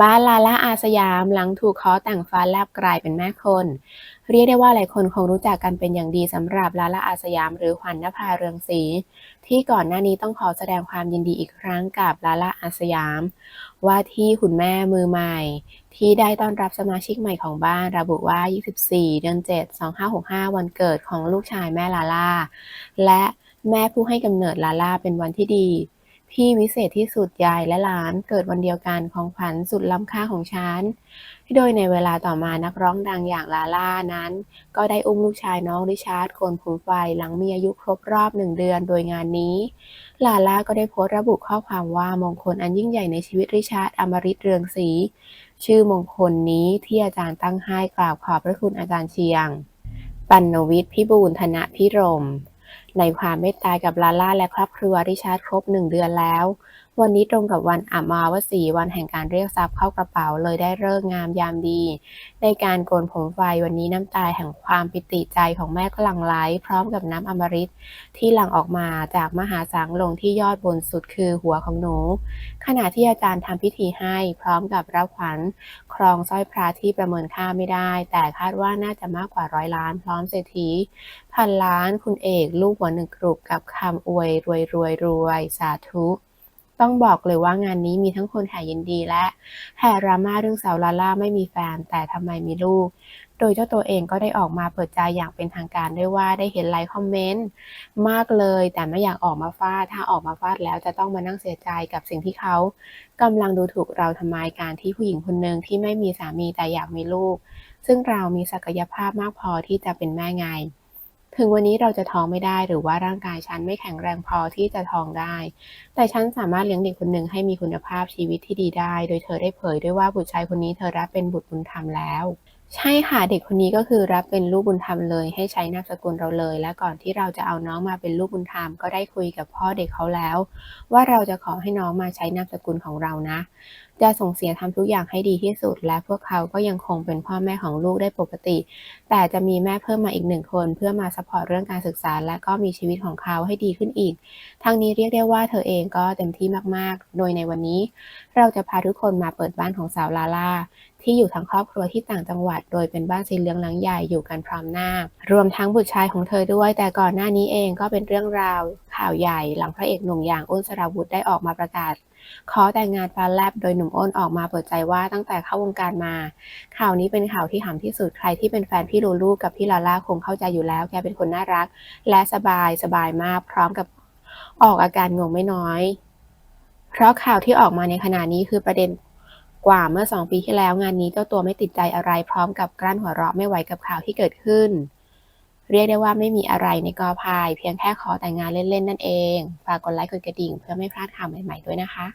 บ้านลาล่าอาสยามหลังถูกเคาะแต่งฟ้าแลบกลายเป็นแม่คน เรียกได้ว่าหลายคนคงรู้จักกันเป็นอย่างดีสำหรับลาล่าอาสยามหรือขวัญนภาเรืองศรีที่ก่อนหน้านี้ต้องขอแสดงความยินดีอีกครั้งกับลาล่าอาสยาม ว่าที่คุณแม่มือใหม่ ที่ได้ต้อนรับสมาชิกใหม่ของบ้านระบุว่า 24 เดือน 7 2565 วันเกิดของลูกชายแม่ลาล่าและแม่ผู้ให้กำเนิดลาล่าเป็นวันที่ดี พี่วิเศษที่สุดยายและหลานเกิดวันเดียวกันของขวัญสุดล้ำค่าของฉัน โดยในเวลาต่อมานักร้องดังอย่างลาล่านั้น ก็ได้อุ้มลูกชายน้องริชาร์ดโคนผมไฟหลังมีอายุครบรอบหนึ่งเดือนโดยงานนี้ ลาล่าก็ได้โพสต์ระบุข้อความว่ามงคลอันยิ่งใหญ่ในชีวิตริชาร์ดอมริตเรืองศรีชื่อมงคลนี้ที่อาจารย์ตั้งให้กล่าวขอบพระคุณอาจารย์เชียง ปัณณวิทย์พิบูลธนพิรม ในความเมตตากับลาล่าและครอบครัวริชาร์ดครบหนึ่งเดือนแล้ว วันนี้ตรงกับวันอมาวสีวันแห่งการเรียกทรัพย์เข้ากระเป๋าเลยได้เลิกงามยามดี ในการโกนผมไฟวันนี้น้ำตาแห่งความปิติใจของแม่ก็หลั่งไหลพร้อมกับน้ำอมฤตที่หลั่งออกมาจากมหาสังลงที่ยอดบนสุดคือหัวของหนู ขณะที่อาจารย์ทำพิธีให้พร้อมกับรับขวัญครองสร้อยพระที่ประเมินค่าไม่ได้ แต่คาดว่าน่าจะมากกว่าร้อยล้านพร้อมเศรษฐีพันล้านคุณเอกลูกหัวหนึ่งกรุบกับคำอวยรวยรวยรวยสาธุ ต้องบอกเลยว่างานนี้มีทั้งคนแห่ยินดีและแห่ดราม่าเรื่องสาวลาล่าไม่มีแฟน แต่ทำไมมีลูก โดยเจ้าตัวเองก็ได้ออกมาเปิดใจอย่างเป็นทางการด้วยว่าได้เห็นไลค์คอมเมนต์มากเลย แต่ไม่อยากออกมาฟาด ถ้าออกมาฟาดแล้วจะต้องมานั่งเสียใจกับสิ่งที่เขากำลังดูถูกเราทำไมการที่ผู้หญิงคนหนึ่งที่ไม่มีสามีแต่อยากมีลูก ซึ่งเรามีศักยภาพมากพอที่จะเป็นแม่ไง ถึงวันนี้เราจะท้องไม่ได้หรือว่าร่างกายฉันไม่แข็งแรงพอที่จะท้องได้ แต่ฉันสามารถเลี้ยงเด็กคนหนึ่งให้มีคุณภาพชีวิตที่ดีได้ โดยเธอได้เผยด้วยว่าบุตรชายคนนี้เธอรับเป็นบุตรบุญธรรมแล้ว ใช่ค่ะเด็กคนนี้ก็คือรับเป็นลูกบุญธรรมเลย ให้ใช้นามสกุลเราเลย และก่อนที่เราจะเอาน้องมาเป็นลูกบุญธรรมก็ได้คุยกับพ่อเด็กเขาแล้ว ว่าเราจะขอให้น้องมาใช้นามสกุลของเรานะ จะส่งเสียทำทุกอย่างให้ดีที่สุด และพวกเขาก็ยังคงเป็นพ่อแม่ของลูกได้ปกติ แต่จะมีแม่เพิ่มมาอีกหนึ่งคน เพื่อมาซัพพอร์ตเรื่องการศึกษา และก็มีชีวิตของเขาให้ดีขึ้นอีก ทั้งนี้เรียกได้ว่าเธอเองก็เต็มที่มากๆ โดยในวันนี้ เราจะพาทุกคนมาเปิดบ้านของสาวลาลาที่อยู่ทั้งครอบครัวที่ต่างจังหวัด โดยเป็นบ้านสีเหลืองหลังใหญ่อยู่กันพร้อมหน้า รวมทั้งบุตรชายของเธอด้วย แต่ก่อนหน้านี้เองก็เป็นเรื่องราวข่าวใหญ่ หลังพระเอกหนุ่มอย่างอ้นสราวุธได้ออกมาประกาศ ขอแต่งงานฟ้าแลบโดยหนุ่มอ้นออกมาเปิดใจว่าตั้งแต่เข้าวงการมา ข่าวนี้เป็นข่าวที่หำที่สุดใครที่เป็นแฟนพี่ลูลูกับพี่ลาล่าคงเข้าใจอยู่แล้ว แกเป็นคนน่ารัก และสบายสบายมากพร้อมกับออกอาการงงไม่น้อย เพราะข่าวที่ออกมาในขณะนี้คือประเด็นกว่าเมื่อสองปีที่แล้วงานนี้เจ้าตัวไม่ติดใจอะไรพร้อมกับกลั้นหัวเราะไม่ไหวกับข่าวที่เกิดขึ้น เรียกได้ว่าไม่มีอะไรในกอพาย เพียงแค่ขอแต่งงานเล่นๆนั่นเอง ฝากกดไลค์กดกระดิ่งเพื่อไม่พลาดข่าวใหม่ๆด้วยนะคะ